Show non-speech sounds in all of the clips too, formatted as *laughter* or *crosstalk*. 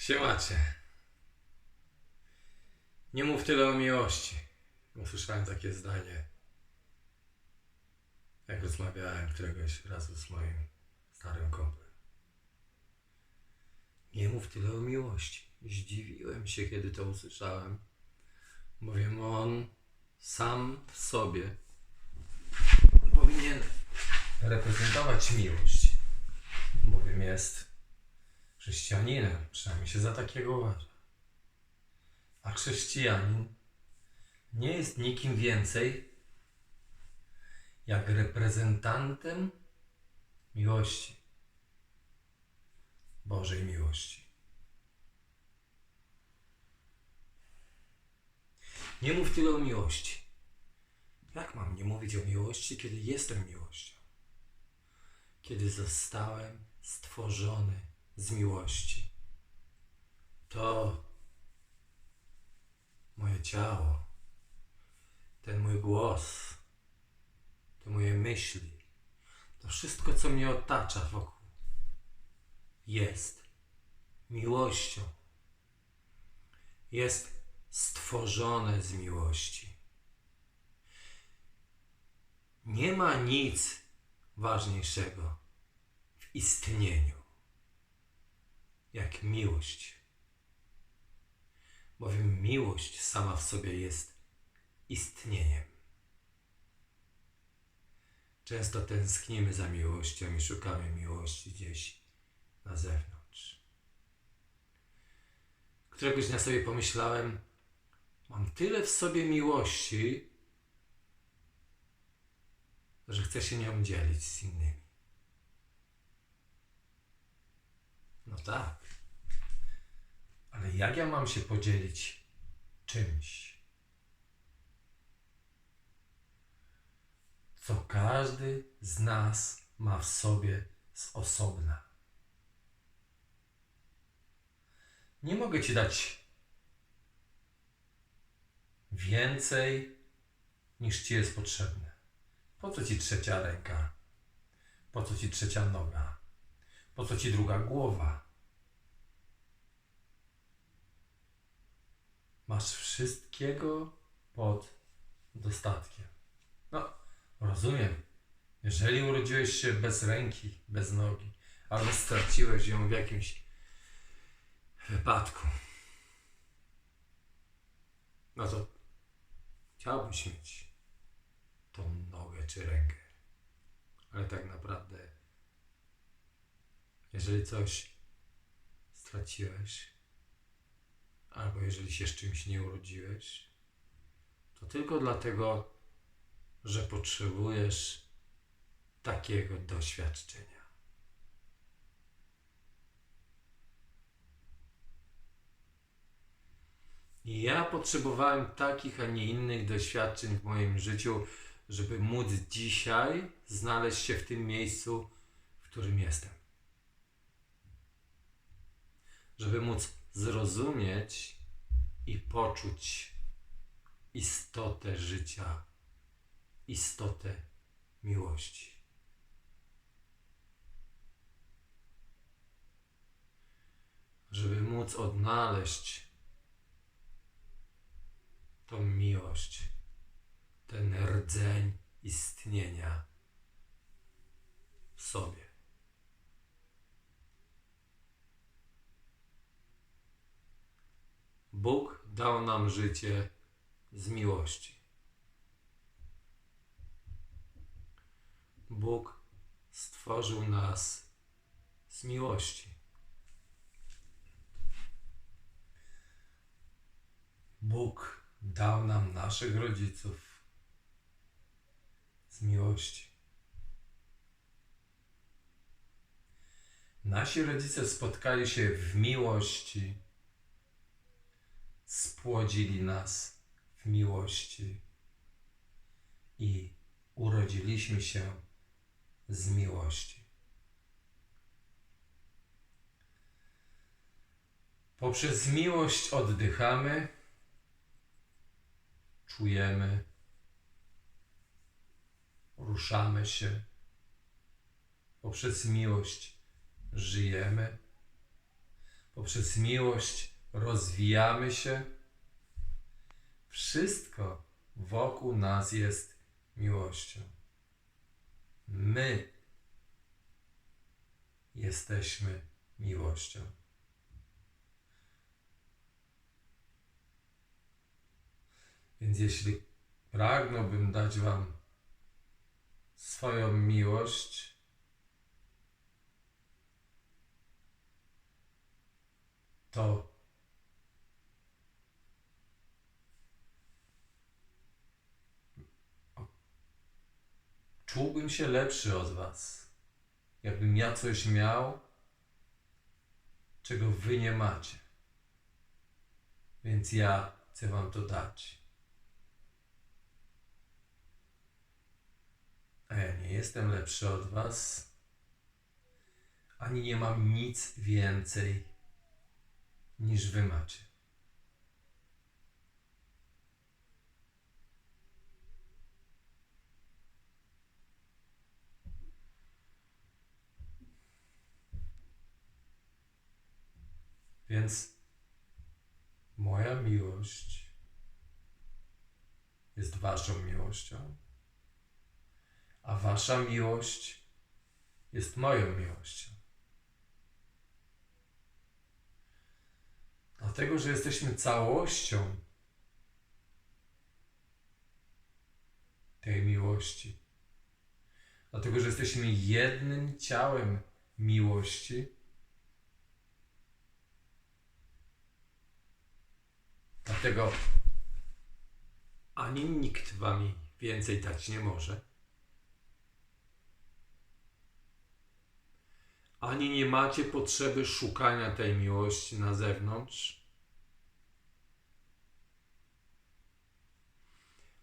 Siemacie. Nie mów tyle o miłości. Usłyszałem takie zdanie. Jak rozmawiałem któregoś razu z moim starym kumplem. Nie mów tyle o miłości. Zdziwiłem się, kiedy to usłyszałem. Bowiem on sam w sobie powinien reprezentować miłość. Bowiem jest chrześcijaninem, przynajmniej się za takiego uważa. A chrześcijanin nie jest nikim więcej jak reprezentantem miłości, Bożej miłości. Nie mów tyle o miłości. Jak mam nie mówić o miłości, kiedy jestem miłością? Kiedy zostałem stworzony z miłości. To moje ciało, ten mój głos, te moje myśli, to wszystko, co mnie otacza wokół, jest miłością. Jest stworzone z miłości. Nie ma nic ważniejszego w istnieniu jak miłość. Bowiem miłość sama w sobie jest istnieniem. Często tęsknimy za miłością i szukamy miłości gdzieś na zewnątrz. Któregoś dnia sobie pomyślałem, mam tyle w sobie miłości, że chcę się nią dzielić z innymi. No tak. Jak ja mam się podzielić czymś, co każdy z nas ma w sobie z osobna? Nie mogę ci dać więcej niż ci jest potrzebne. Po co ci trzecia ręka? Po co ci trzecia noga? Po co ci druga głowa? Masz wszystkiego pod dostatkiem. No, rozumiem. Jeżeli urodziłeś się bez ręki, bez nogi, albo straciłeś ją w jakimś wypadku, no to chciałbyś mieć tą nogę czy rękę. Ale tak naprawdę, jeżeli coś straciłeś, albo jeżeli się z czymś nie urodziłeś, to tylko dlatego, że potrzebujesz takiego doświadczenia. I ja potrzebowałem takich, a nie innych doświadczeń w moim życiu, żeby móc dzisiaj znaleźć się w tym miejscu, w którym jestem. Żeby móc zrozumieć i poczuć istotę życia, istotę miłości. Żeby móc odnaleźć tą miłość, ten rdzeń istnienia w sobie. Bóg dał nam życie z miłości. Bóg stworzył nas z miłości. Bóg dał nam naszych rodziców z miłości. Nasi rodzice spotkali się w miłości spłodzili nas w miłości i urodziliśmy się z miłości. Poprzez miłość oddychamy, czujemy, ruszamy się. Poprzez miłość żyjemy. Poprzez miłość rozwijamy się. Wszystko wokół nas jest miłością. My jesteśmy miłością. Więc jeśli pragnąłbym dać Wam swoją miłość, to czułbym się lepszy od Was. Jakbym ja coś miał, czego Wy nie macie. Więc ja chcę Wam to dać. A ja nie jestem lepszy od Was, ani nie mam nic więcej niż Wy macie. Więc moja miłość jest Waszą miłością, a Wasza miłość jest moją miłością. Dlatego, że jesteśmy całością tej miłości. Dlatego, że jesteśmy jednym ciałem miłości. Dlatego ani nikt wam więcej dać nie może. Ani nie macie potrzeby szukania tej miłości na zewnątrz.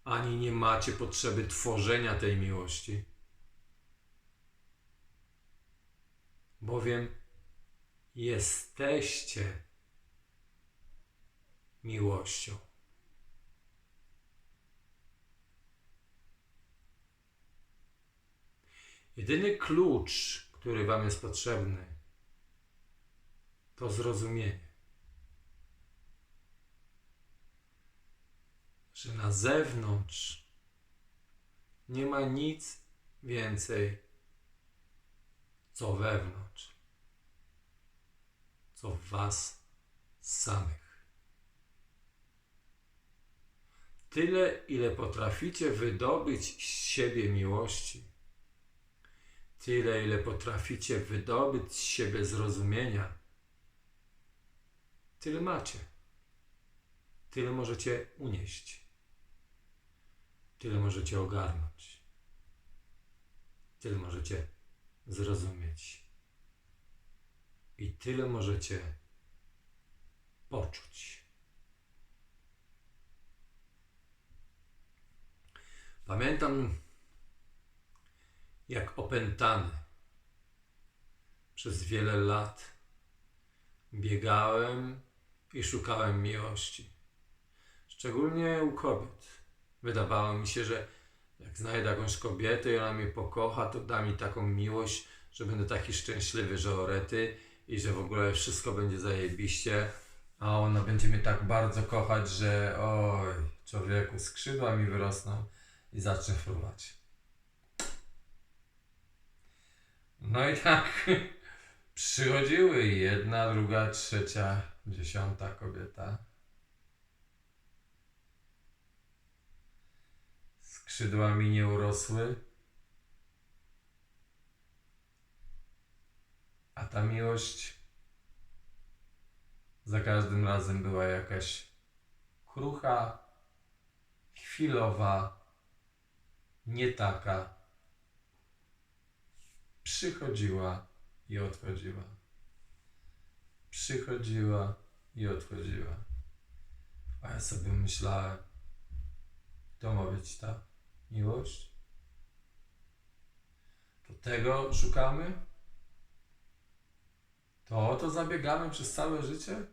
Ani nie macie potrzeby tworzenia tej miłości. Bowiem jesteście miłością. Jedyny klucz, który Wam jest potrzebny, to zrozumienie. Że na zewnątrz nie ma nic więcej, co wewnątrz, co w Was samych. Tyle, ile potraficie wydobyć z siebie miłości, tyle, ile potraficie wydobyć z siebie zrozumienia, tyle macie. Tyle możecie unieść. Tyle możecie ogarnąć. Tyle możecie zrozumieć. I tyle możecie poczuć. Pamiętam, jak opętany przez wiele lat biegałem i szukałem miłości. Szczególnie u kobiet. Wydawało mi się, że jak znajdę jakąś kobietę i ona mnie pokocha, to da mi taką miłość, że będę taki szczęśliwy, że orety i że w ogóle wszystko będzie zajebiście, a ona będzie mnie tak bardzo kochać, że oj, człowieku, skrzydła mi wyrosną i zacznę fruwać. No i tak *laughs* przychodziły jedna, druga, trzecia, dziesiąta kobieta. Skrzydła mi nie urosły. A ta miłość za każdym razem była jakaś krucha, chwilowa, nie taka. Przychodziła i odchodziła. Przychodziła i odchodziła. A ja sobie myślałem, to ma być ta miłość? To tego szukamy? To o to zabiegamy przez całe życie?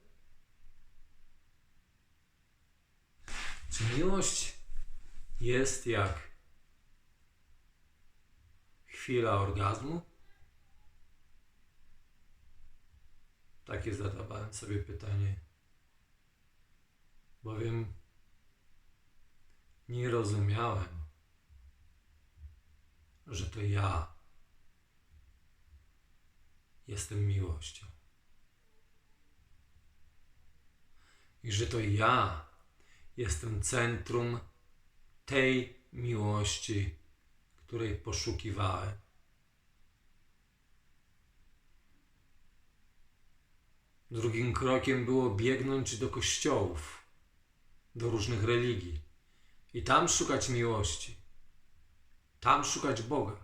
Czy miłość jest jak chwila orgazmu? takie zadawałem sobie pytanie, bowiem nie rozumiałem, że to ja jestem miłością. I że to ja jestem centrum tej miłości, której poszukiwałem. Drugim krokiem było biegnąć do kościołów, do różnych religii i tam szukać miłości, tam szukać Boga.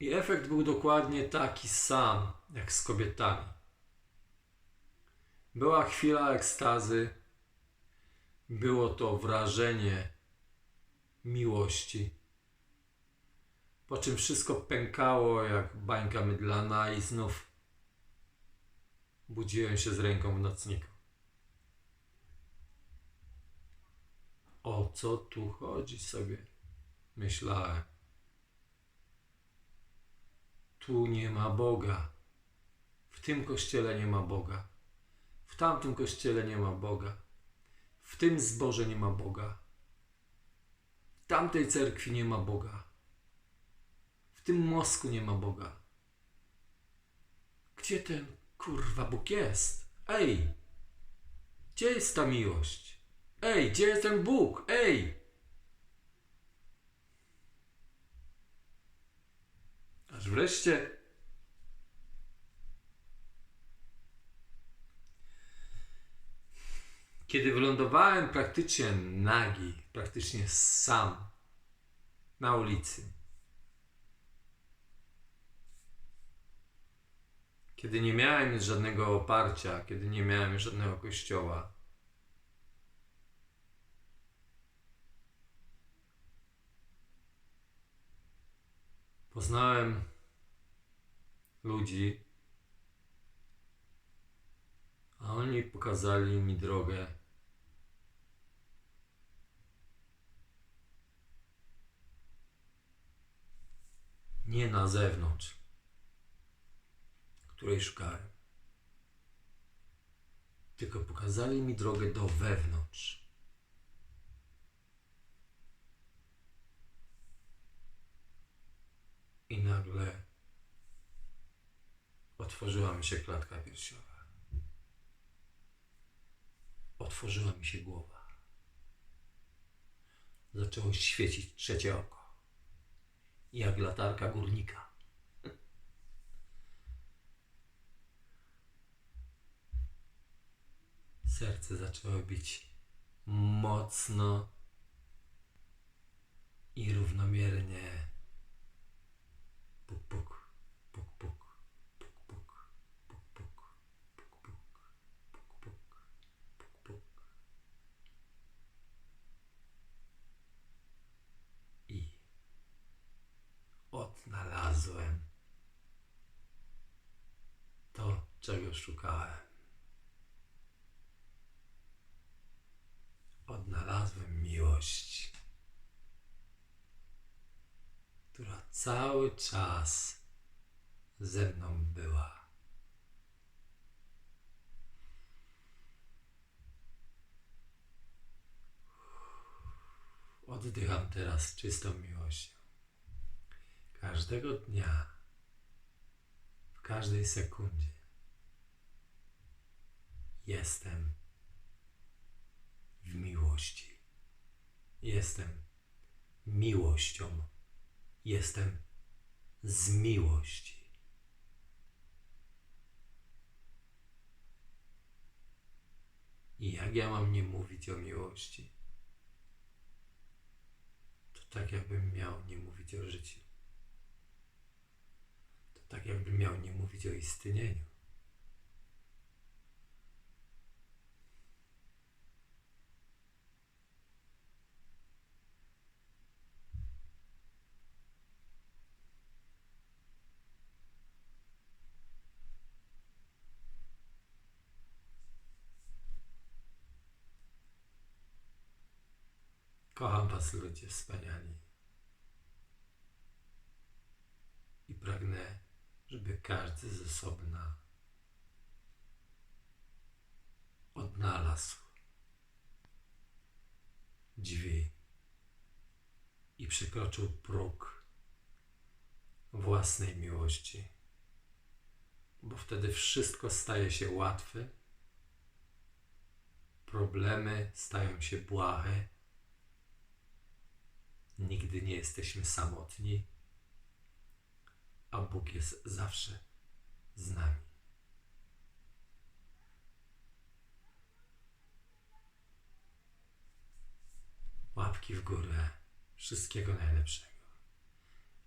I efekt był dokładnie taki sam jak z kobietami. Była chwila ekstazy, było to wrażenie miłości. Po czym wszystko pękało jak bańka mydlana i znów budziłem się z ręką w nocniku. O co tu chodzi sobie? Myślałem. Tu nie ma Boga. W tym kościele nie ma Boga. W tamtym kościele nie ma Boga. W tym zborze nie ma Boga. W tamtej cerkwi nie ma Boga. W tym mosku nie ma Boga. Gdzie ten kurwa Bóg jest? Ej! Gdzie jest ta miłość? Ej, gdzie jest ten Bóg? Ej! Aż wreszcie kiedy wylądowałem praktycznie nagi, praktycznie sam na ulicy, kiedy nie miałem już żadnego oparcia, kiedy nie miałem już żadnego kościoła, poznałem ludzi, a oni pokazali mi drogę. Nie na zewnątrz, której szukałem, tylko pokazali mi drogę do wewnątrz. I nagle otworzyła mi się klatka piersiowa otworzyła mi się głowa. Zaczęło świecić trzecie oko. Jak latarka górnika. Serce zaczęło bić mocno i równomiernie. Puk, puk, czego szukałem. Odnalazłem miłość, która cały czas ze mną była. Oddycham teraz czystą miłością. Każdego dnia, w każdej sekundzie jestem w miłości. Jestem miłością. Jestem z miłości. I jak ja mam nie mówić o miłości? To tak jakbym miał nie mówić o życiu. To tak jakbym miał nie mówić o istnieniu. Kocham Was, ludzie wspaniali. I pragnę, żeby każdy z osobna odnalazł drzwi i przekroczył próg własnej miłości, bo wtedy wszystko staje się łatwe, problemy stają się błahe, nigdy nie jesteśmy samotni, a Bóg jest zawsze z nami. Łapki w górę, wszystkiego najlepszego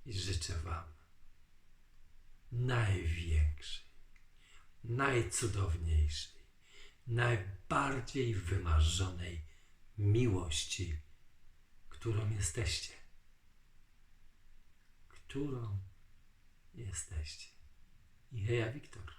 i życzę Wam największej, najcudowniejszej, najbardziej wymarzonej miłości, którą jesteście. Którą jesteście. I heja, Wiktor.